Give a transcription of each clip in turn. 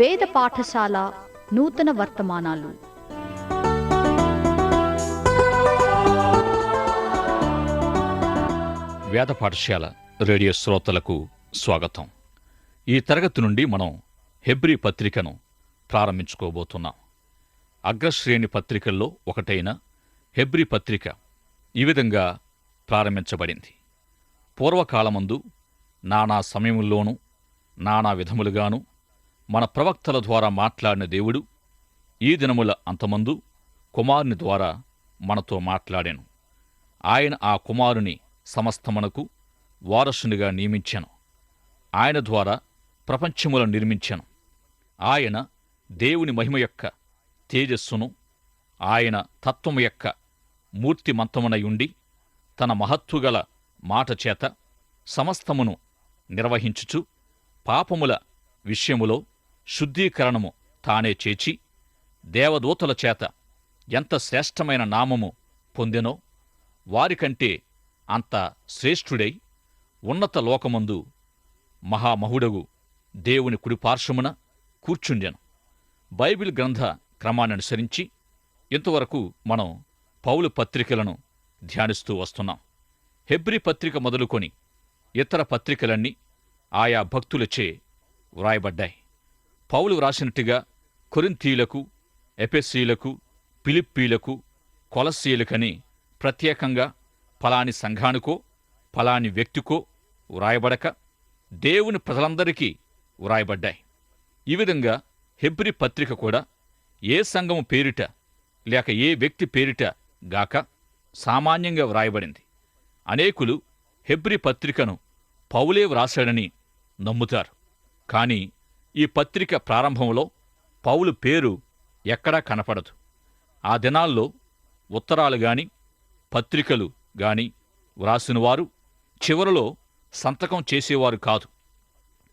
వేద పాఠశాల నూతన వర్తమానాలు. వేద పాఠశాల రేడియో శ్రోతలకు స్వాగతం. ఈ తరగతి నుండి మనం హెబ్రీ పత్రికను ప్రారంభించుకోబోతున్నాం. అగ్రశ్రేణి పత్రికల్లో ఒకటైన హెబ్రీ పత్రిక ఈ విధంగా ప్రారంభించబడింది. పూర్వకాలమందు నానా సమయముల్లోనూ నానా విధములుగాను మన ప్రవక్తల ద్వారా మాట్లాడిన దేవుడు ఈ దినముల అంతమందు కుమారుని ద్వారా మనతో మాట్లాడాను. ఆయన ఆ కుమారుని సమస్తమునకు వారసునిగా నియమించాను. ఆయన ద్వారా ప్రపంచములను నిర్మించాను. ఆయన దేవుని మహిమ యొక్క తేజస్సును ఆయన తత్వము యొక్క మూర్తిమంతమునై ఉండి తన మహత్తుగల మాట చేత సమస్తమును నిర్వహించుచు పాపముల విషయములో శుద్ధీకరణము తానే చేచి దేవదూతల చేత ఎంత శ్రేష్టమైన నామము పొందెనో వారికంటే అంత శ్రేష్ఠుడై ఉన్నత లోకమందు మహామహుడగు దేవుని కుడిపార్శ్వమున కూర్చుండెను. బైబిల్ గ్రంథ క్రమాన్ననుసరించి ఇంతవరకు మనం పౌలు పత్రికలను ధ్యానిస్తూ వస్తున్నాం. హెబ్రి పత్రిక మొదలుకొని ఇతర పత్రికలన్నీ ఆయా భక్తులచే వ్రాయబడ్డాయి. పౌలు వ్రాసినట్టుగా కొరింతీలకు ఎపెస్సీలకు పిలిప్పీలకు కొలస్సీలకని ప్రత్యేకంగా ఫలాని సంఘానికో ఫలాని వ్యక్తికో వ్రాయబడక దేవుని ప్రజలందరికీ వ్రాయబడ్డాయి. ఈ విధంగా హెబ్రి పత్రిక కూడా ఏ సంఘము పేరిట లేక ఏ వ్యక్తి పేరిట గాక సామాన్యంగా వ్రాయబడింది. అనేకులు హెబ్రి పత్రికను పౌలే వ్రాశాడని నమ్ముతారు. కానీ ఈ పత్రిక ప్రారంభంలో పౌలు పేరు ఎక్కడా కనపడదు. ఆ దినాల్లో ఉత్తరాలు గాని పత్రికలు గాని వ్రాసినవారు చివరలో సంతకం చేసేవారు కాదు.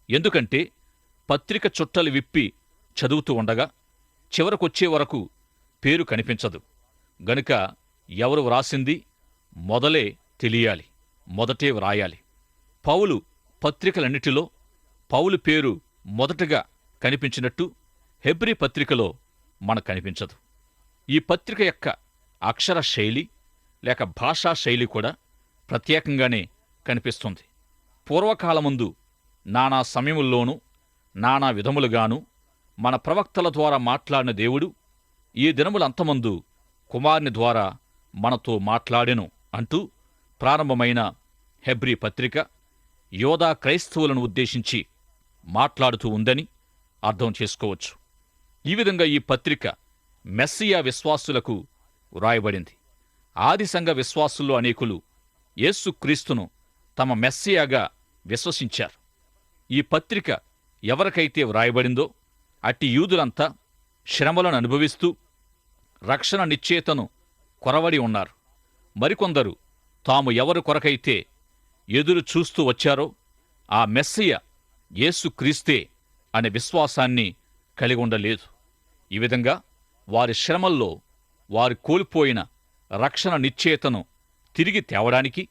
ఎందుకంటే పత్రిక చుట్టలు విప్పి చదువుతూ ఉండగా చివరకొచ్చే వరకు పేరు కనిపించదు. గనుక ఎవరు వ్రాసింది మొదలే తెలియాలి మొదటే వ్రాయాలి. పౌలు పత్రికలన్నిటిలో పౌలు పేరు మొదటగా కనిపించినట్టు హెబ్రి పత్రికలో మనకు కనిపించదు. ఈ పత్రిక యొక్క అక్షర శైలి లేక భాషా శైలి కూడా ప్రత్యేకంగానే కనిపిస్తుంది. పూర్వకాలముందు నానా సమయముల్లోనూ నానా విధములుగాను మన ప్రవక్తల ద్వారా మాట్లాడిన దేవుడు ఈ దినములంతమందు కుమారుని ద్వారా మనతో మాట్లాడెను అంటూ ప్రారంభమైన హెబ్రీ పత్రిక యోధా క్రైస్తవులను ఉద్దేశించి మాట్లాడుతూ ఉందని అర్థం చేసుకోవచ్చు. ఈ విధంగా ఈ పత్రిక మెస్సియా విశ్వాసులకు వ్రాయబడింది. ఆది సంఘ విశ్వాసుల్లో అనేకులు యేసుక్రీస్తును తమ మెస్సియాగా విశ్వసించారు. ఈ పత్రిక ఎవరికైతే వ్రాయబడిందో అట్టి యూదులంతా శ్రమలను అనుభవిస్తూ రక్షణ నిశ్చేతను కొరవడి ఉన్నారు. మరికొందరు తాము ఎవరు కొరకైతే ఎదురు చూస్తూ వచ్చారో ఆ మెస్సియ యేసుక్రీస్తే అనే విశ్వాసాన్ని కలిగి ఉండలేదు. ఈ విధంగా వారి శ్రమల్లో వారు కోల్పోయిన రక్షణ నిశ్చేతను తిరిగి తేవడానికి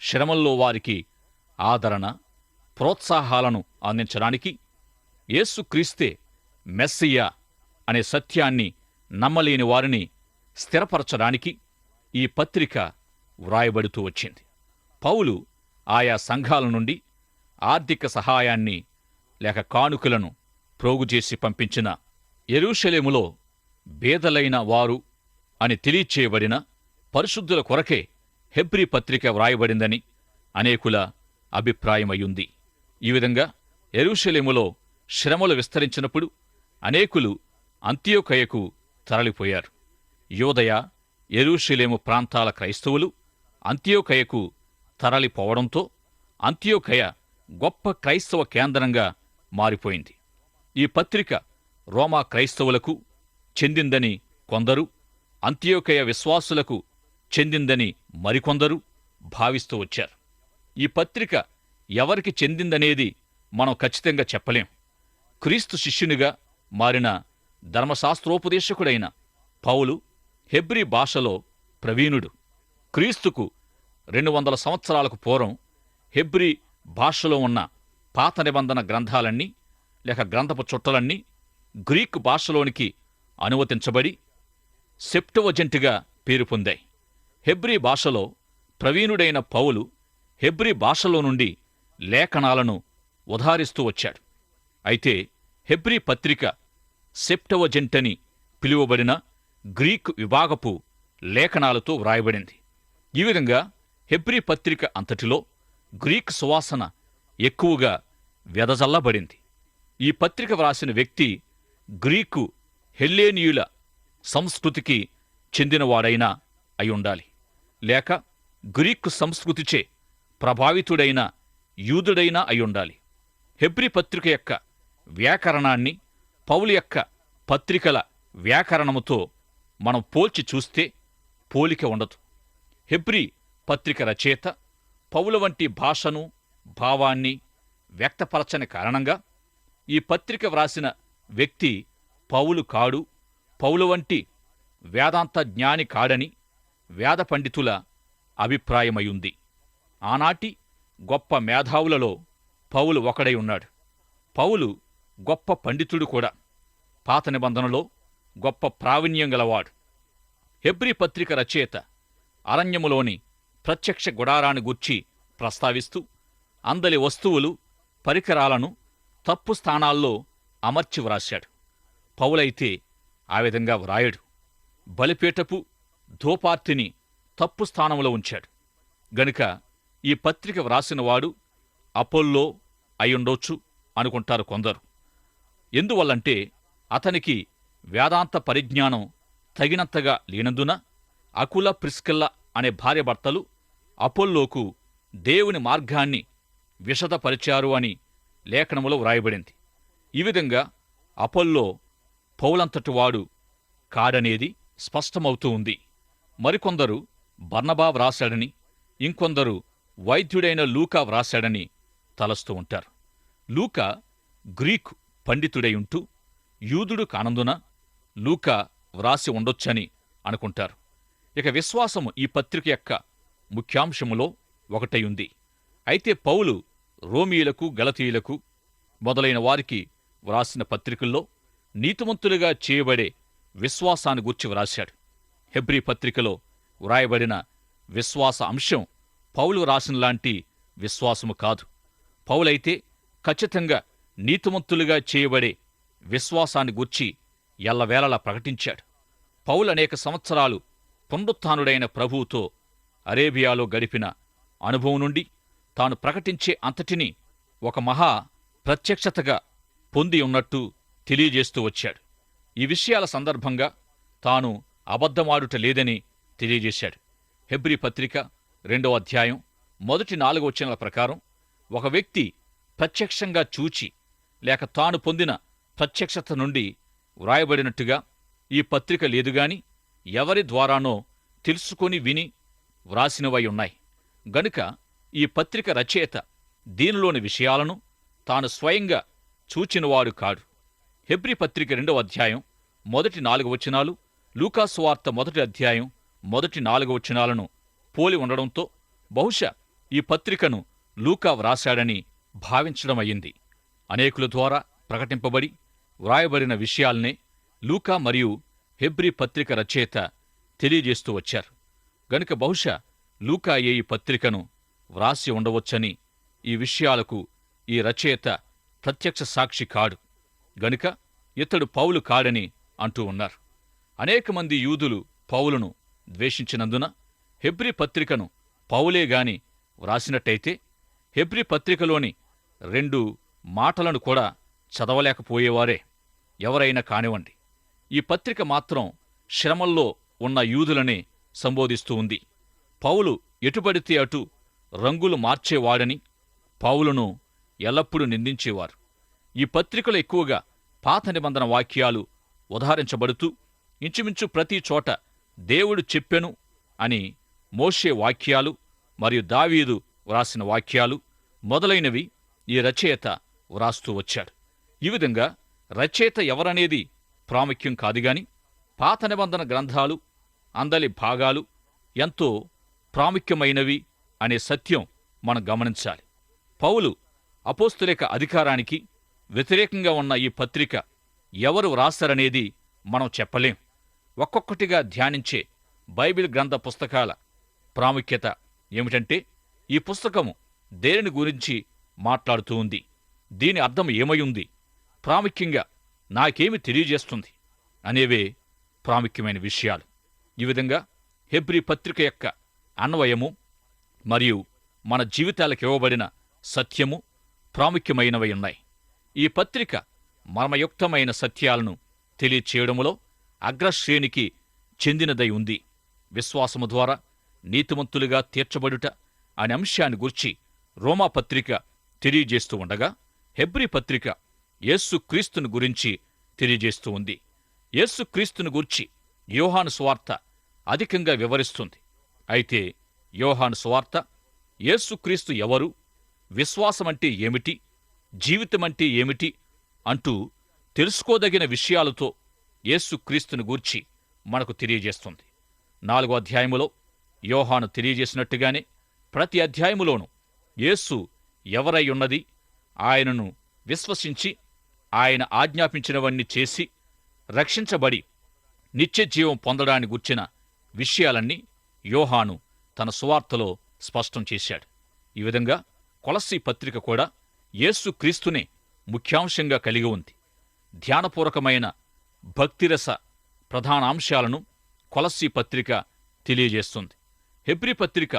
శ్రమల్లో వారికి ఆదరణ ప్రోత్సాహాలను అందించడానికి యేసుక్రీస్తే మెస్సియా అనే సత్యాన్ని నమ్మలేని వారిని స్థిరపరచడానికి ఈ పత్రిక వ్రాయబడుతూ వచ్చింది. పౌలు ఆయా సంఘాల నుండి ఆర్థిక సహాయాన్ని లేక కానుకలను ప్రోగుచేసి పంపించిన ఎరూషలేములో బేదలైన వారు అని తెలియచేయబడిన పరిశుద్ధుల కొరకే హెబ్రీ పత్రిక వ్రాయబడిందని అనేకుల అభిప్రాయమయ్యుంది. ఈ విధంగా ఎరుషలేములో శ్రమలు విస్తరించినప్పుడు అనేకులు అంత్యోకయకు తరలిపోయారు. యోదయ ఎరుషలేము ప్రాంతాల క్రైస్తవులు అంత్యోకయకు తరలిపోవడంతో అంత్యోకయ గొప్ప క్రైస్తవ కేంద్రంగా మారిపోయింది. ఈ పత్రిక రోమా క్రైస్తవులకు చెందిందని కొందరు అంత్యోకయ విశ్వాసులకు చెందిందని మరికొందరు భావిస్తూ వచ్చారు. ఈ పత్రిక ఎవరికి చెందిందనేది మనం ఖచ్చితంగా చెప్పలేం. క్రీస్తు శిష్యునిగా మారిన ధర్మశాస్త్రోపదేశకుడైన పౌలు హెబ్రీ భాషలో ప్రవీణుడు. క్రీస్తుకు రెండు వందల సంవత్సరాలకు పూర్వం హెబ్రీ భాషలో ఉన్న పాత నిబంధన గ్రంథాలన్నీ లేక గ్రంథపు చుట్టలన్నీ గ్రీకు భాషలోనికి అనువదించబడి సెప్టవజెంట్గా పేరు పొందాయి. హెబ్రీ భాషలో ప్రవీణుడైన పౌలు హెబ్రీ భాషలో నుండి లేఖనాలను ఉదారిస్తూ వచ్చాడు. అయితే హెబ్రీ పత్రిక సెప్టవజెంట్ అని పిలువబడిన గ్రీకు విభాగపు లేఖనాలతో వ్రాయబడింది. ఈ విధంగా హెబ్రీ పత్రిక అంతటిలో గ్రీక్ సువాసన ఎక్కువగా వెదజల్లబడింది ఈ పత్రిక వ్రాసిన వ్యక్తి గ్రీకు హెల్లేనియుల సంస్కృతికి చెందినవాడైనా అయి ఉండాలి లేక గ్రీకు సంస్కృతిచే ప్రభావితుడైన యూదుడైనా అయి ఉండాలి హెబ్రి పత్రిక యొక్క వ్యాకరణాన్ని పౌలు యొక్క పత్రికల వ్యాకరణముతో మనం పోల్చి చూస్తే పోలిక ఉండదు. హెబ్రి పత్రిక రచయిత పౌల వంటి భాషను భావాన్ని వ్యక్తపరచని కారణంగా ఈ పత్రిక వ్రాసిన వ్యక్తి పౌలు కాడు పౌలు వంటి వేదాంత జ్ఞాని కాడని వేద పండితుల అభిప్రాయమయుంది. ఆనాటి గొప్ప మేధావులలో పౌలు ఒకడై ఉన్నాడు. పౌలు గొప్ప పండితుడు కూడా. పాత నిబంధనలో గొప్ప ప్రావీణ్యం గలవాడు. హెబ్రీ పత్రిక రచయిత అరణ్యములోని ప్రత్యక్ష గుడారాన్ని గూర్చి ప్రస్తావిస్తూ అందలి వస్తువులు పరికరాలను తప్పు స్థానాల్లో అమర్చి వ్రాశాడు. పౌలైతే ఆ విధంగా వ్రాయడు. బలిపీటపు ధూపార్తిని తప్పు స్థానంలో ఉంచాడు. గనుక ఈ పత్రిక వ్రాసినవాడు అపోల్లో అయ్యుండొచ్చు అనుకుంటారు కొందరు. ఎందువల్లంటే అతనికి వేదాంత పరిజ్ఞానం తగినంతగా లేనందున అకుల ప్రిస్కిల్ల అనే భార్యభర్తలు అపోల్లోకు దేవుని మార్గాన్ని విషదపరిచారు అని లేఖనములో వ్రాయబడింది. ఈ విధంగా అపోల్లో పౌలంతటివాడు కాడనేది స్పష్టమవుతూ ఉంది. మరికొందరు బర్ణబా వ్రాశాడని ఇంకొందరు వైద్యుడైన లూకా వ్రాశాడని తలస్తూ ఉంటారు. లూకా గ్రీకు పండితుడై ఉంటూ యూదుడు కానందున లూకా వ్రాసి ఉండొచ్చని అనుకుంటారు. ఇక విశ్వాసము ఈ పత్రిక యొక్క ముఖ్యాంశములో ఒకటై ఉంది అయితే పౌలు రోమియులకు గలతీయులకు మొదలైన వారికి వ్రాసిన పత్రికల్లో నీతిమంతులుగా చేయబడే విశ్వాసాన్ని గూర్చి వ్రాశాడు. హెబ్రీ పత్రికలో వ్రాయబడిన విశ్వాస అంశం పౌలు రాసినలాంటి విశ్వాసము కాదు. పౌలైతే ఖచ్చితంగా నీతిమంతులుగా చేయబడే విశ్వాసాన్ని గూర్చి ఎల్లవేళలా ప్రకటించాడు. పౌలు అనేక సంవత్సరాలు పునరుత్థానుడైన ప్రభువుతో అరేబియాలో గడిపిన అనుభవం నుండి తాను ప్రకటించే అంతటిని ఒక మహా ప్రత్యక్షతగా పొంది ఉన్నట్టు తెలియజేస్తూ వచ్చాడు. ఈ విషయాల సందర్భంగా తాను అబద్ధమాడుట లేదని తెలియజేశాడు. హెబ్రీ పత్రిక రెండవ అధ్యాయం మొదటి నాలుగు వచనాల ప్రకారం ఒక వ్యక్తి ప్రత్యక్షంగా చూచి లేక తాను పొందిన ప్రత్యక్షత నుండి వ్రాయబడినట్టుగా ఈ పత్రిక లేదుగాని ఎవరి ద్వారానో తెలుసుకొని విని వ్రాసినవై ఉన్నాయి. గనుక ఈ పత్రిక రచయిత దీనిలోని విషయాలను తాను స్వయంగా చూచినవాడు కాడు. హెబ్రి పత్రిక రెండవ అధ్యాయం మొదటి నాలుగు వచనాలు లూకాసువార్త మొదటి అధ్యాయం మొదటి నాలుగు వచనాలను పోలి ఉండడంతో బహుశా ఈ పత్రికను లూకా వ్రాశాడని భావించడమయ్యింది. అనేకుల ద్వారా ప్రకటింపబడి వ్రాయబడిన విషయాల్నే లూకా మరియు హెబ్రీ పత్రిక రచయిత తెలియజేస్తూ వచ్చారు. గనుక బహుశా లూకాయే ఈ పత్రికను వ్రాసి ఉండవచ్చని ఈ విషయాలకు ఈ రచయిత ప్రత్యక్ష సాక్షి కాడు. గనుక ఇతడు పౌలు కాడని అంటూ ఉన్నారు. అనేక మంది యూదులు పౌలును ద్వేషించినందున హెబ్రీ పత్రికను పౌలే గాని వ్రాసినట్టయితే హెబ్రీ పత్రికలోని రెండు మాటలను కూడా చదవలేకపోయేవారే. ఎవరైనా కానివ్వండి. ఈ పత్రిక మాత్రం శ్రమల్లో ఉన్న యూదులనే సంబోధిస్తూ ఉంది. పౌలు ఎటుపడితే అటు రంగులు మార్చేవాడని పౌలును ఎల్లప్పుడూ నిందించేవారు. ఈ పత్రికలు ఎక్కువగా పాత నిబంధన వాక్యాలు ఉదహరించబడుతూ ఇంచుమించు ప్రతి చోట దేవుడు చెప్పెను అని మోషే వాక్యాలు మరియు దావీదు వ్రాసిన వాక్యాలు మొదలైనవి ఈ రచయిత వ్రాస్తూ వచ్చాడు. ఈ విధంగా రచయిత ఎవరనేది ప్రాముఖ్యం కాదుగాని పాత నిబంధన గ్రంథాలు అందలి భాగాలు ఎంతో ప్రాముఖ్యమైనవి అనే సత్యం మనం గమనించాలి. పౌలు అపోస్తులేక అధికారానికి వ్యతిరేకంగా ఉన్న ఈ పత్రిక ఎవరు వ్రాస్తారనేది మనం చెప్పలేం. ఒక్కొక్కటిగా ధ్యానించే బైబిల్ గ్రంథ పుస్తకాల ప్రాముఖ్యత ఏమిటంటే ఈ పుస్తకము దేనిని గురించి మాట్లాడుతూ ఉంది? దీని అర్థం ఏమై ఉంది? ప్రాముఖ్యంగా నాకేమి తెలియజేస్తుంది అనేవే ప్రాముఖ్యమైన విషయాలు. ఈ విధంగా హెబ్రి పత్రిక యొక్క అన్వయము మరియు మన జీవితాలకు ఇవ్వబడిన సత్యము ప్రాముఖ్యమైనవై ఉన్నాయి. ఈ పత్రిక మర్మయుక్తమైన సత్యాలను తెలియచేయడములో అగ్రశ్రేణికి చెందినదై ఉంది. విశ్వాసము ద్వారా నీతిమంతులుగా తీర్చబడుట అనే అంశాన్ని గుర్చి రోమా పత్రిక తెలియజేస్తూ ఉండగా హెబ్రి పత్రిక యేసు క్రీస్తును గురించి తెలియజేస్తూ ఉంది. యేసు క్రీస్తును గూర్చి యోహాను స్వార్థ అధికంగా వివరిస్తుంది. అయితే యోహాను స్వార్త యేసుక్రీస్తు ఎవరు విశ్వాసమంటే ఏమిటి జీవితమంటే ఏమిటి అంటూ తెలుసుకోదగిన విషయాలతో యేసుక్రీస్తును గూర్చి మనకు తెలియజేస్తుంది. నాలుగో అధ్యాయములో యోహాను తెలియజేసినట్టుగానే ప్రతి అధ్యాయములోనూ యేసు ఎవరై ఉన్నది ఆయనను విశ్వసించి ఆయన ఆజ్ఞాపించినవన్నీ చేసి రక్షించబడి నిత్యజీవం పొందడాన్ని గుర్చిన విషయాలన్నీ యోహాను తన సువార్తలో స్పష్టం చేశాడు. ఈ విధంగా కొలస్సీ పత్రిక కూడా యేసు క్రీస్తునే ముఖ్యాంశంగా కలిగి ఉంది. ధ్యానపూర్వకమైన భక్తిరస ప్రధానాంశాలను కొలస్సీ పత్రిక తెలియజేస్తుంది. హెబ్రి పత్రిక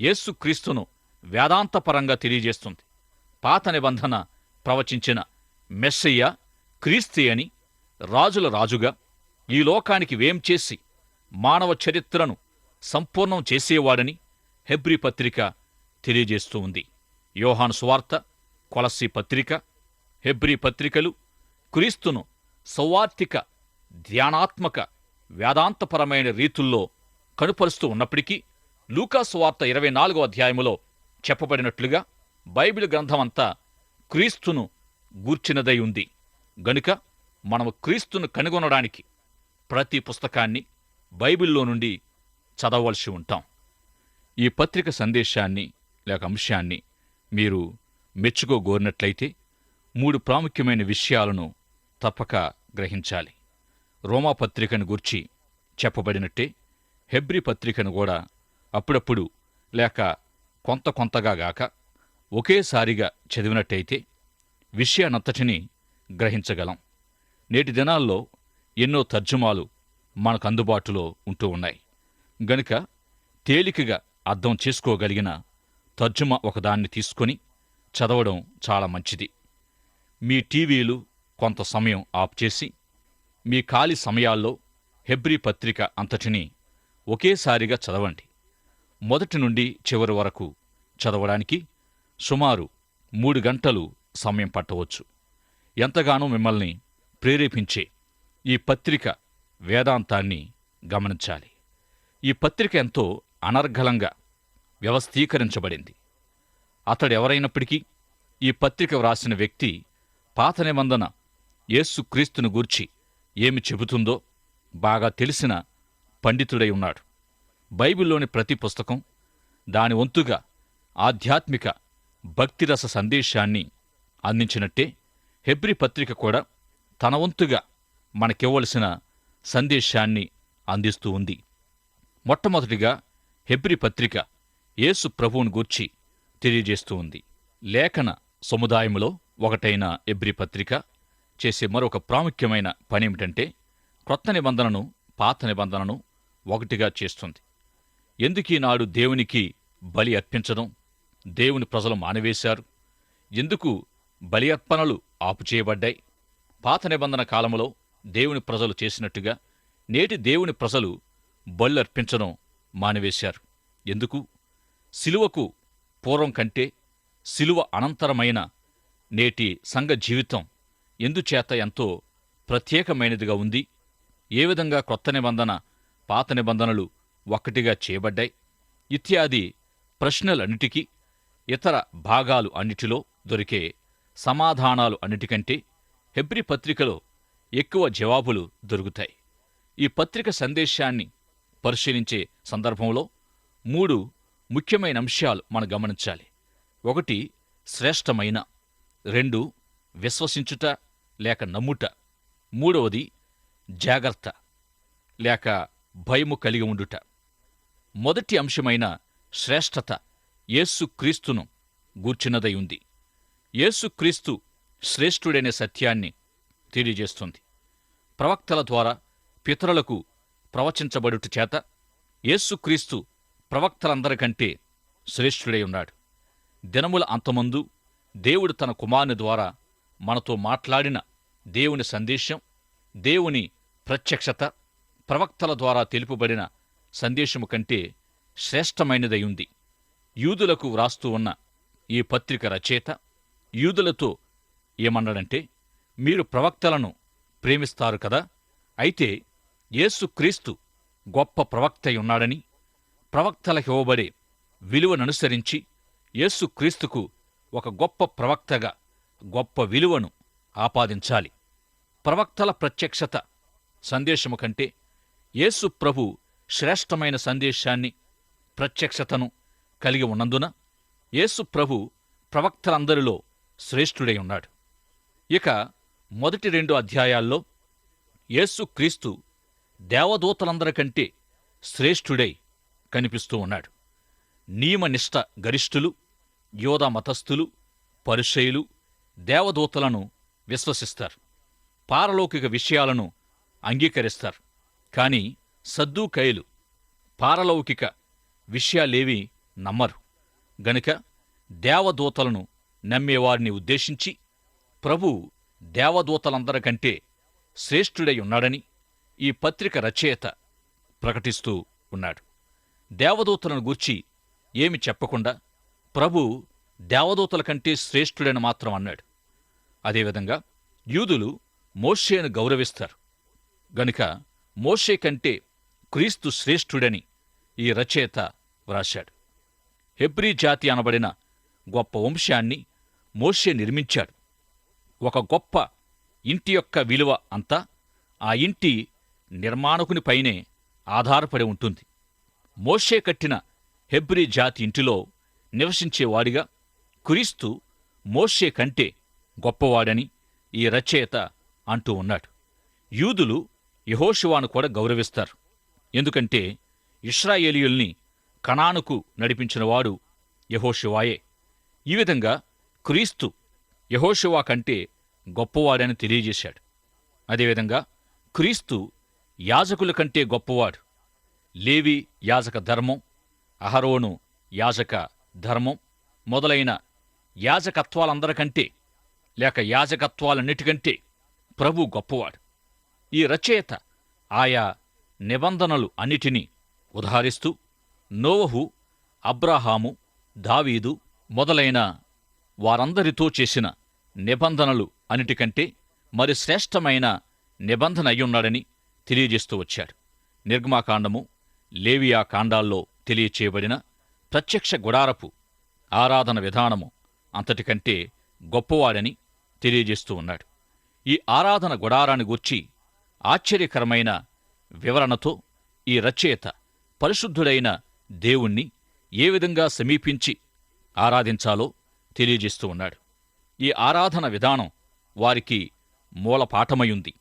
యేసుక్రీస్తును వేదాంతపరంగా తెలియజేస్తుంది. పాత నిబంధన ప్రవచించిన మెస్సయ్య క్రీస్తి అని రాజుల రాజుగా ఈ లోకానికి వేం చేసి మానవ చరిత్రను సంపూర్ణం చేసేవాడని హెబ్రి పత్రిక తెలియజేస్తూ ఉంది. యోహాను సువార్త కొలస్సీ పత్రిక హెబ్రి పత్రికలు క్రీస్తును సౌవార్థిక ధ్యానాత్మక వేదాంతపరమైన రీతుల్లో కనుపరుస్తూ ఉన్నప్పటికీ లూకాసువార్త ఇరవై నాలుగో అధ్యాయములో చెప్పబడినట్లుగా బైబిల్ గ్రంథమంతా క్రీస్తును గూర్చినదై ఉంది. గనుక మనము క్రీస్తును కనుగొనడానికి ప్రతి పుస్తకాన్ని బైబిల్లో నుండి చదవలసి ఉంటాం. ఈ పత్రిక సందేశాన్ని లేక అంశాన్ని మీరు మెచ్చుకోగోరినట్లయితే మూడు ప్రాముఖ్యమైన విషయాలను తప్పక గ్రహించాలి. రోమా పత్రికను గూర్చి చెప్పబడినట్టే హెబ్రి పత్రికను కూడా అప్పుడప్పుడు లేక కొంత కొంతగా గాక ఒకేసారిగా చదివినట్టయితే విషయానంతటినీ గ్రహించగలం. నేటి దినాల్లో ఎన్నో తర్జుమాలు మనకు అందుబాటులో ఉంటూ ఉన్నాయి. గనుక తేలికగా అర్థం చేసుకోగలిగిన తర్జుమా ఒకదాన్ని తీసుకొని చదవడం చాలా మంచిది. మీ టీవీలు కొంత సమయం ఆఫ్ చేసి మీ ఖాళీ సమయాల్లో హెబ్రీ పత్రిక అంతటిని ఒకేసారిగా చదవండి. మొదటి నుండి చివరి వరకు చదవడానికి సుమారు మూడు గంటలు సమయం పట్టవచ్చు. ఎంతగానో మిమ్మల్ని ప్రేరేపించే ఈ పత్రిక వేదాంతాన్ని గమనించాలి. ఈ పత్రిక ఎంతో అనర్ఘలంగా వ్యవస్థీకరించబడింది. అతడెవరైనప్పటికీ ఈ పత్రిక వ్రాసిన వ్యక్తి పాత నిబంధన యేసుక్రీస్తును గూర్చి ఏమి చెబుతుందో బాగా తెలిసిన పండితుడై ఉన్నాడు. బైబిల్లోని ప్రతి పుస్తకం దాని వంతుగా ఆధ్యాత్మిక భక్తిరస సందేశాన్ని అందించినట్టే హెబ్రి పత్రిక కూడా తన వంతుగా మనకివ్వవలసిన సందేశాన్ని అందిస్తూ ఉంది. మొట్టమొదటిగా హెబ్రి పత్రిక యేసు ప్రభువును గూర్చి తెలియజేస్తూ ఉంది. లేఖన సముదాయంలో ఒకటైన ఎబ్రి పత్రిక చేసే మరొక ప్రాముఖ్యమైన పనేమిటంటే క్రొత్త నిబంధనను పాత నిబంధనను ఒకటిగా చేస్తుంది. ఎందుకీనాడు దేవునికి బలి అర్పించడం? దేవుని ప్రజలు మానవేశారు. ఎందుకు బలి అర్పణలు ఆపుచేయబడ్డాయి? పాత నిబంధన కాలంలో దేవుని ప్రజలు చేసినట్టుగా నేటి దేవుని ప్రజలు బళ్ళర్పించడం మానివేశారు. ఎందుకు? సిలువకు పూర్వం కంటే సిలువ అనంతరమైన నేటి సంఘ జీవితం ఎందుచేత ఎంతో ప్రత్యేకమైనదిగా ఉంది? ఏ విధంగా క్రొత్త నిబంధన పాత నిబంధనలు ఒక్కటిగా చేయబడ్డాయి? ఇత్యాది ప్రశ్నలన్నిటికీ ఇతర భాగాలు అన్నిటిలో దొరికే సమాధానాలు అన్నిటికంటే హెబ్రి పత్రికలో ఎక్కువ జవాబులు దొరుకుతాయి. ఈ పత్రిక సందేశాన్ని పరిశీలించే సందర్భంలో మూడు ముఖ్యమైన అంశాలు మనం గమనించాలి. ఒకటి శ్రేష్టమైన. రెండు విశ్వసించుట లేక నమ్ముట. మూడవది జాగ్రత్త లేక భయము కలిగి ఉండుట. మొదటి అంశమైన శ్రేష్టత యేసుక్రీస్తును గూర్చినదై ఉంది. యేసుక్రీస్తు శ్రేష్ఠుడనే సత్యాన్ని తెలియజేస్తుంది. ప్రవక్తల ద్వారా పితరులకు ప్రవచించబడుట చేత యేసుక్రీస్తు ప్రవక్తలందరికంటే శ్రేష్ఠుడై ఉన్నాడు. దినముల అంతమందు దేవుడు తన కుమారుని ద్వారా మనతో మాట్లాడిన దేవుని సందేశం దేవుని ప్రత్యక్షత ప్రవక్తల ద్వారా తెలుపబడిన సందేశము కంటే శ్రేష్టమైనదై ఉంది. యూదులకు వ్రాస్తూ ఉన్న ఈ పత్రిక రచయిత యూదులతో ఏమన్నాడంటే మీరు ప్రవక్తలను ప్రేమిస్తారు కదా? అయితే యేసుక్రీస్తు గొప్ప ప్రవక్త ఉన్నాడని ప్రవక్తలకు ఇవ్వబడే విలువననుసరించి యేసుక్రీస్తుకు ఒక గొప్ప ప్రవక్తగా గొప్ప విలువను ఆపాదించాలి. ప్రవక్తల ప్రత్యక్షత సందేశము కంటే యేసు ప్రభు శ్రేష్టమైన సందేశాన్ని ప్రత్యక్షతను కలిగి ఉన్నందున యేసు ప్రభు ప్రవక్తలందరిలో శ్రేష్ఠుడై ఉన్నాడు. ఇక మొదటి రెండు అధ్యాయాల్లో యేసుక్రీస్తు దేవదూతలందరికంటే శ్రేష్ఠుడై కనిపిస్తూ ఉన్నాడు. నియమనిష్ట గరిష్ఠులు యోధ మతస్థులు పరుషయులు దేవదూతలను విశ్వసిస్తారు. పారలౌకిక విషయాలను అంగీకరిస్తారు. కాని సద్దూకైలు పారలౌకిక విషయాలేవి నమ్మరు. గనుక దేవదూతలను నమ్మేవారిని ఉద్దేశించి ప్రభు దేవదూతలందరికంటే శ్రేష్ఠుడై ఉన్నాడని ఈ పత్రిక రచయిత ప్రకటిస్తూ ఉన్నాడు. దేవదూతలను గూర్చి ఏమి చెప్పకుండా ప్రభు దేవదూతల కంటే శ్రేష్ఠుడని మాత్రం అన్నాడు. అదేవిధంగా యూదులు మోషేను గౌరవిస్తారు. గనుక మోషే కంటే క్రీస్తు శ్రేష్ఠుడని ఈ రచయిత వ్రాశాడు. హెబ్రీ జాతి అనబడిన గొప్ప వంశాన్ని మోషే నిర్మించాడు. ఒక గొప్ప ఇంటి యొక్క విలువ అంతా ఆ ఇంటి నిర్మాణకునిపైనే ఆధారపడి ఉంటుంది. మోషే కట్టిన హెబ్రీ జాతి ఇంటిలో నివసించేవాడిగా క్రీస్తు మోషే కంటే గొప్పవాడని ఈ రచయిత అంటూ ఉన్నాడు. యూదులు యహోషువాను కూడా గౌరవిస్తారు. ఎందుకంటే ఇస్రాయేలీయుల్ని కణానుకు నడిపించినవాడు యహోషువాయే. ఈ విధంగా క్రీస్తు యహోషువా కంటే గొప్పవాడని తెలియజేశాడు. అదేవిధంగా క్రీస్తు యాజకుల కంటే గొప్పవాడు. లేవి యాజక ధర్మం అహరోను యాజక ధర్మం మొదలైన యాజకత్వాలందరికంటే లేక యాజకత్వాలన్నిటికంటే ప్రభు గొప్పవాడు. ఈ రచయిత ఆయా నిబంధనలు అన్నిటినీ ఉదహరిస్తూ నోవహు అబ్రాహాము దావీదు మొదలైన వారందరితో చేసిన నిబంధనలు అన్నిటికంటే మరి శ్రేష్టమైన నిబంధన అయ్యున్నాడని తెలియజేస్తూ వచ్చాడు నిర్గమాకాండము లేవియా కాండాల్లో తెలియచేయబడిన ప్రత్యక్ష గుడారపు ఆరాధన విధానము అంతటికంటే గొప్పవాడని తెలియజేస్తూ ఉన్నాడు. ఈ ఆరాధన గుడారాన్ని గూర్చి ఆశ్చర్యకరమైన వివరణతో ఈ రచయిత పరిశుద్ధుడైన దేవుణ్ణి ఏ విధంగా సమీపించి ఆరాధించాలో తెలియజేస్తూ ఉన్నాడు. ఈ ఆరాధన విధానం వారికి మూలపాఠమయుంది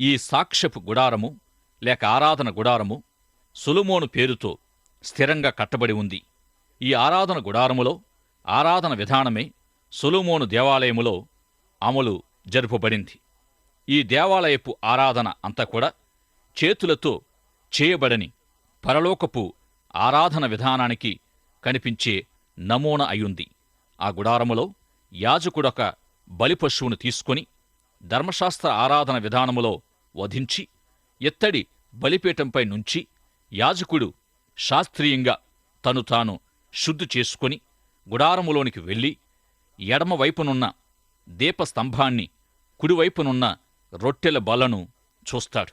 ఈ సాక్ష్యపు గుడారము లేక ఆరాధన గుడారము సులుమోను పేరుతో స్థిరంగా కట్టబడి ఉంది. ఈ ఆరాధన గుడారములో ఆరాధన విధానమే సులుమోను దేవాలయములో అమలు జరుపబడింది. ఈ దేవాలయపు ఆరాధన అంతా కూడా చేతులతో చేయబడని పరలోకపు ఆరాధన విధానానికి కనిపించే నమూనా అయ్యుంది. ఆ గుడారములో యాజకుడొక బలిపశువును తీసుకొని ధర్మశాస్త్ర ఆరాధన విధానములో వధించి ఎత్తడి బలిపీఠంపై నుంచి యాజకుడు శాస్త్రీయంగా తను తాను శుద్ధి చేసుకుని గుడారములోనికి వెళ్ళి ఎడమవైపునున్న దీపస్తంభాన్ని కుడివైపునున్న రొట్టెల బలను చూస్తాడు.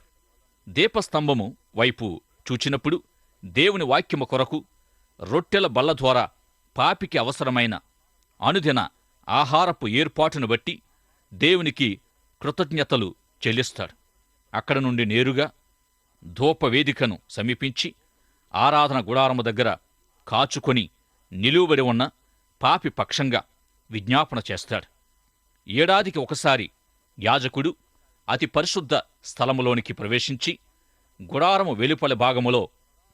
దీపస్తంభము వైపు చూచినప్పుడు దేవుని వాక్యము కొరకు రొట్టెల బల్ల ద్వారా పాపికి అవసరమైన అనుదిన ఆహారపు ఏర్పాటును బట్టి దేవునికి కృతజ్ఞతలు చెల్లిస్తాడు. అక్కడ నుండి నేరుగా ధూపవేదికను సమీపించి ఆరాధన గుడారము దగ్గర కాచుకొని నిలువబడి ఉన్న పాపి పక్షంగా విజ్ఞాపన చేస్తాడు. ఏడాదికి ఒకసారి యాజకుడు అతి పరిశుద్ధ స్థలములోనికి ప్రవేశించి గుడారము వెలుపల భాగములో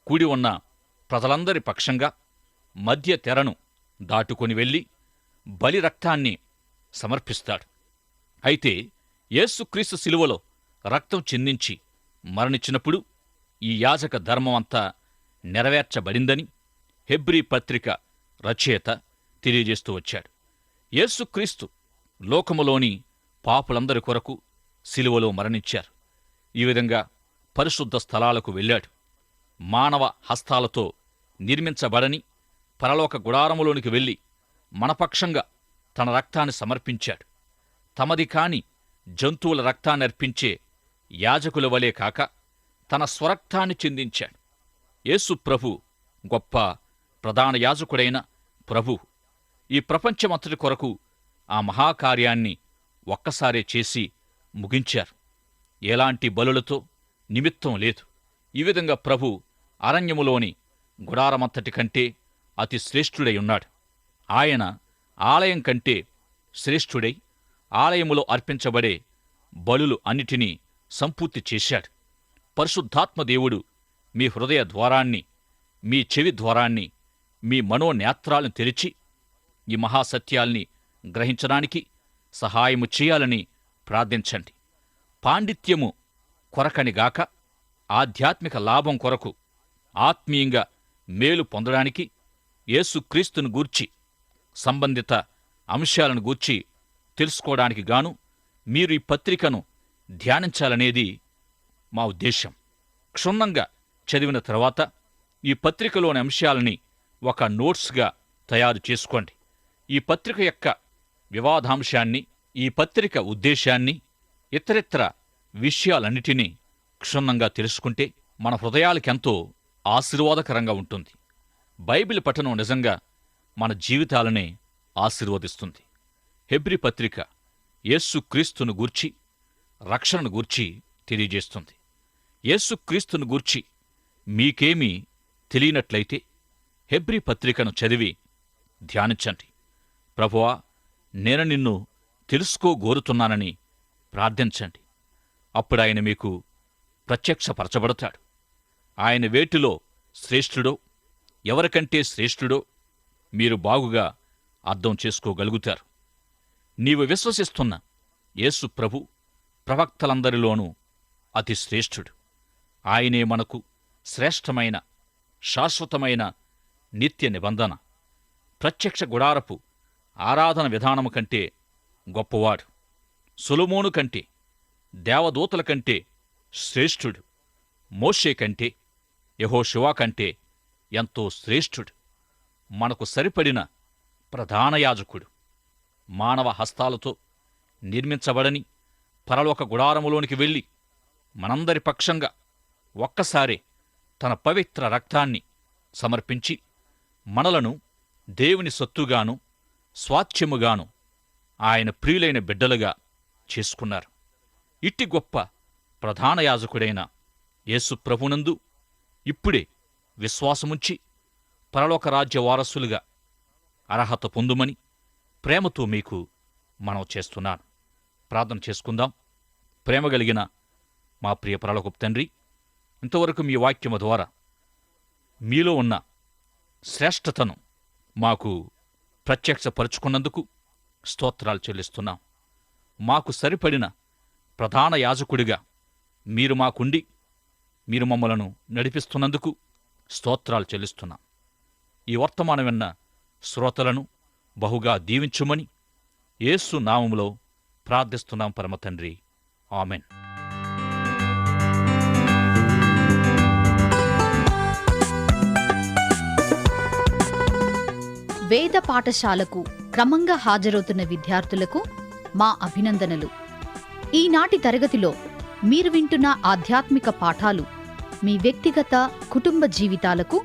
కూడి ఉన్న ప్రజలందరి పక్షంగా మధ్య తెరను దాటుకొని వెళ్ళి బలి రక్తాన్ని సమర్పిస్తాడు. అయితే యేసుక్రీస్తు శిలువలో రక్తం చిందించి మరణించినప్పుడు ఈ యాజక ధర్మం అంతా నెరవేర్చబడిందని హెబ్రీ పత్రిక రచయిత తెలియజేస్తూ వచ్చాడు. యేసుక్రీస్తు లోకములోని పాపులందరి కొరకు శిలువలో మరణించారు. ఈ విధంగా పరిశుద్ధ స్థలాలకు వెళ్ళాడు. మానవ హస్తాలతో నిర్మించబడని పరలోక గుడారములోనికి వెళ్ళి మనపక్షంగా తన రక్తాన్ని సమర్పించాడు. తమది కాని జంతువుల రక్తాన్ని అర్పించే యాజకుల వలె కాక తన స్వరక్తాన్ని చిందించాడు. యేసు ప్రభు గొప్ప ప్రధాన యాజకుడైన ప్రభు. ఈ ప్రపంచమంతటి కొరకు ఆ మహాకార్యాన్ని ఒక్కసారే చేసి ముగించారు. ఎలాంటి బలులతో నిమిత్తం లేదు. ఈ విధంగా ప్రభు అరణ్యములోని గుడారమంతటి కంటే అతి శ్రేష్ఠుడై ఉన్నాడు. ఆయన ఆలయం కంటే శ్రేష్ఠుడై ఆలయములో అర్పించబడే బలులు అన్నిటినీ సంపూర్తి చేశాడు. పరిశుద్ధాత్మదేవుడు మీ హృదయ ద్వారాన్ని మీ చెవి ద్వారాన్ని మీ మనోనేత్రాలను తెరిచి ఈ మహాసత్యాల్ని గ్రహించడానికి సహాయము చేయాలని ప్రార్థించండి. పాండిత్యము కొరకనిగాక ఆధ్యాత్మిక లాభం కొరకు ఆత్మీయంగా మేలు పొందడానికి యేసుక్రీస్తును గూర్చి సంబంధిత అంశాలను గూర్చి తెలుసుకోవడానికి గాను మీరు ఈ పత్రికను ధ్యానించాలనేది మా ఉద్దేశం క్షుణ్ణంగా చదివిన తర్వాత ఈ పత్రికలోని అంశాలని ఒక నోట్స్గా తయారు చేసుకోండి. ఈ పత్రిక యొక్క వివాదాంశాన్ని ఈ పత్రిక ఉద్దేశాన్ని ఇతరితర విషయాలన్నిటినీ క్షుణ్ణంగా తెలుసుకుంటే మన హృదయాలకెంతో ఆశీర్వాదకరంగా ఉంటుంది. బైబిల్ పఠనం నిజంగా మన జీవితాలనే ఆశీర్వదిస్తుంది. హెబ్రి పత్రిక యేసుక్రీస్తును గూర్చి రక్షణను గూర్చి తెలియజేస్తుంది. యేసుక్రీస్తును గూర్చి మీకేమీ తెలియనట్లయితే హెబ్రి పత్రికను చదివి ధ్యానించండి. ప్రభువా నేను నిన్ను తెలుసుకోగోరుతున్నానని ప్రార్థించండి. అప్పుడు ఆయన మీకు ప్రత్యక్షపరచబడతాడు. ఆయన వేటిలో శ్రేష్ఠుడో ఎవరికంటే శ్రేష్ఠుడో మీరు బాగుగా అర్థం చేసుకోగలుగుతారు. నీవు విశ్వసిస్తున్న యేసు ప్రభు ప్రవక్తలందరిలోనూ అతి శ్రేష్ఠుడు. ఆయనే మనకు శ్రేష్టమైన శాశ్వతమైన నిత్య నిబంధన ప్రత్యక్ష గుడారపు ఆరాధన విధానము కంటే గొప్పవాడు. సులుమోను కంటే దేవదూతల కంటే శ్రేష్ఠుడు. మోషే కంటే యహోశివా కంటే ఎంతో శ్రేష్ఠుడు. మనకు సరిపడిన ప్రధాన యాజకుడు. మానవ హస్తాలతో నిర్మించబడని పరలోక గుడారములోనికి వెళ్ళి మనందరి పక్షంగా ఒక్కసారే తన పవిత్ర రక్తాన్ని సమర్పించి మనలను దేవుని సొత్తుగాను స్వాచ్ఛ్యముగాను ఆయన ప్రియులైన బిడ్డలుగా చేసుకున్నారు. ఇట్టి గొప్ప ప్రధాన యాజకుడైన యేసు ప్రభునందు ఇప్పుడే విశ్వాసముంచి పరలోక రాజ్య వారసులుగా అర్హత పొందుమని ప్రేమతో మీకు మనం చేస్తున్నాను. ప్రార్థన చేసుకుందాం. ప్రేమ కలిగిన మా ప్రియ పరలోకపు తండ్రి ఇంతవరకు మీ వాక్యము ద్వారా మీలో ఉన్న శ్రేష్టతను మాకు ప్రత్యక్షపరుచుకున్నందుకు స్తోత్రాలు చెల్లిస్తున్నాం. మాకు సరిపడిన ప్రధాన యాజకుడిగా మీరు మాకుండి మీరు మమ్మలను నడిపిస్తున్నందుకు స్తోత్రాలు చెల్లిస్తున్నాం. ఈ వర్తమానం విన్న శ్రోతలను బహుగా దీవించుమని యేసు నామములో ప్రార్థిస్తున్నాం పరమతండ్రి ఆమెన్. వేద పాఠశాలకు క్రమంగా హాజరవుతున్న విద్యార్థులకు మా అభినందనలు. ఈనాటి తరగతిలో మీరు వింటున్న ఆధ్యాత్మిక పాఠాలు మీ వ్యక్తిగత కుటుంబ జీవితాలకు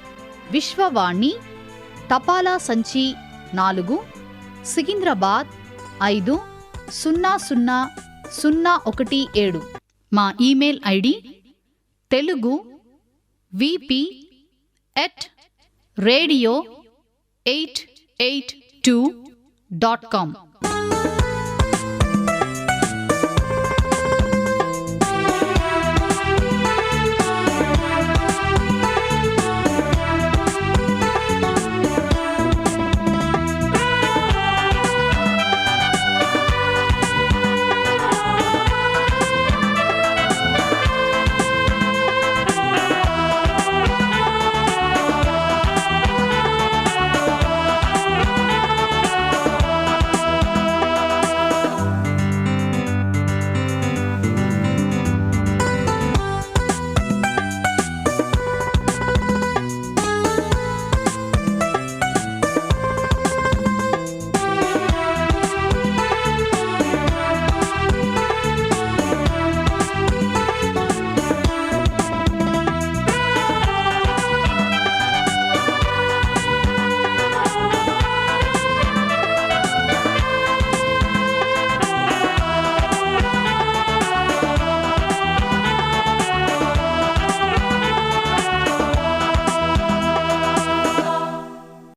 విశ్వవాణి తపాలా సంచి నాలుగు సికింద్రాబాద్ ఐదు సున్నా సున్నా సున్నా ఒకటి ఏడు. మా email ID Telugu V P at radio eight eight two dot com.